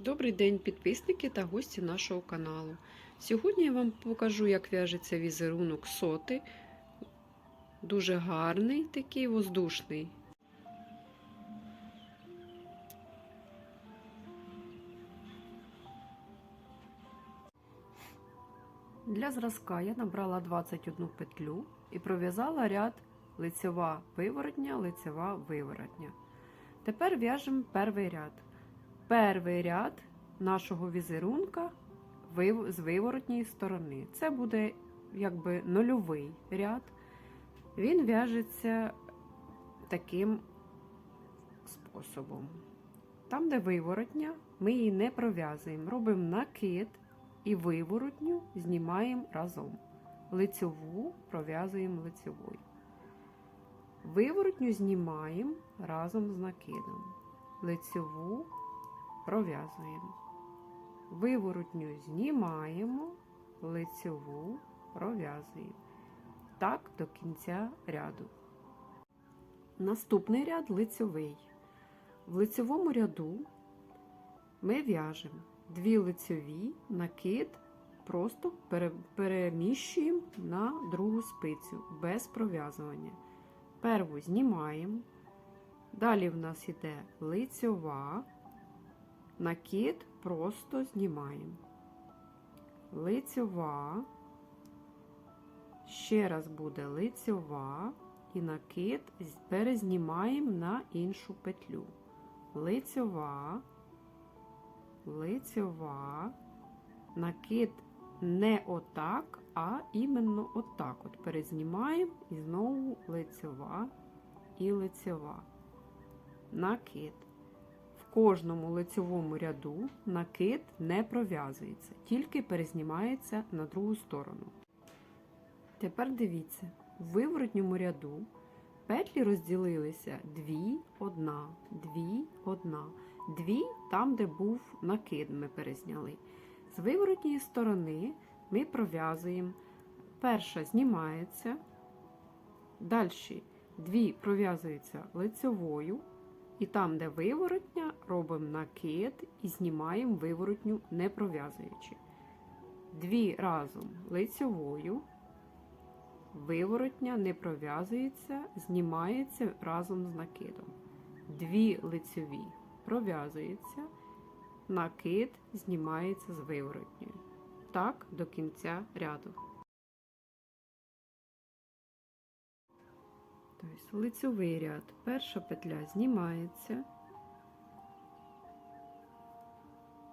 Добрий день, підписники та гості нашого каналу. Сьогодні я вам покажу, як в'яжеться візерунок соти. Дуже гарний, такий воздушний. Для зразка я набрала 21 петлю і пров'язала ряд лицева виворотня, лицева виворотня. Тепер в'яжемо перший ряд. Перший ряд нашого візерунка з виворотньої сторони. Це буде якби нульовий ряд. Він в'яжеться таким способом. Там, де виворотня, ми її не пров'язуємо. Робимо накид і виворотню знімаємо разом. Лицьову пров'язуємо лицьовою. Виворотню знімаємо разом з накидом. Лицьову пров'язуємо. Виворотню знімаємо, лицьову пров'язуємо. Так до кінця ряду. Наступний ряд лицьовий. В лицьовому ряду ми в'яжемо дві лицьові, накид, просто переміщуємо на другу спицю без пров'язування. Перву знімаємо. Далі в нас йде лицьова, накид просто знімаємо. Лицьова, ще раз буде лицьова і накид перезнімаємо на іншу петлю. Лицьова, лицьова, накид не отак, а іменно отак. От перезнімаємо і знову лицьова і лицьова. Накид. Кожному лицьовому ряду накид не пров'язується, тільки перезнімається на другу сторону. Тепер дивіться, в виворотньому ряду петлі розділилися дві, одна, дві, одна. Дві там, де був накид, ми перезняли. З виворотньої сторони ми пров'язуємо. Перша знімається, далі дві пров'язуються лицьовою, і там, де виворотня, робимо накид і знімаємо виворотню, не пров'язуючи. Дві разом лицьовою, виворотня не пров'язується, знімається разом з накидом. Дві лицьові пров'язується, накид знімається з виворотньою. Так до кінця ряду. Тобто лицьовий ряд. Перша петля знімається,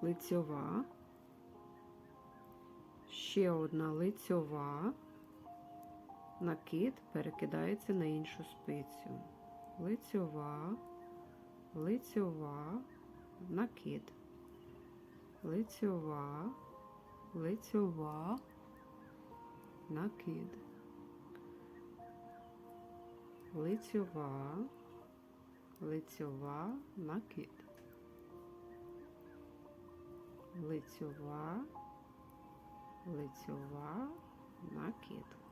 лицьова, ще одна лицьова, накид перекидається на іншу спицю. Лицьова, лицьова, накид, лицьова, лицьова, накид лицьова, лицьова, накид. Лицьова, лицьова, накид.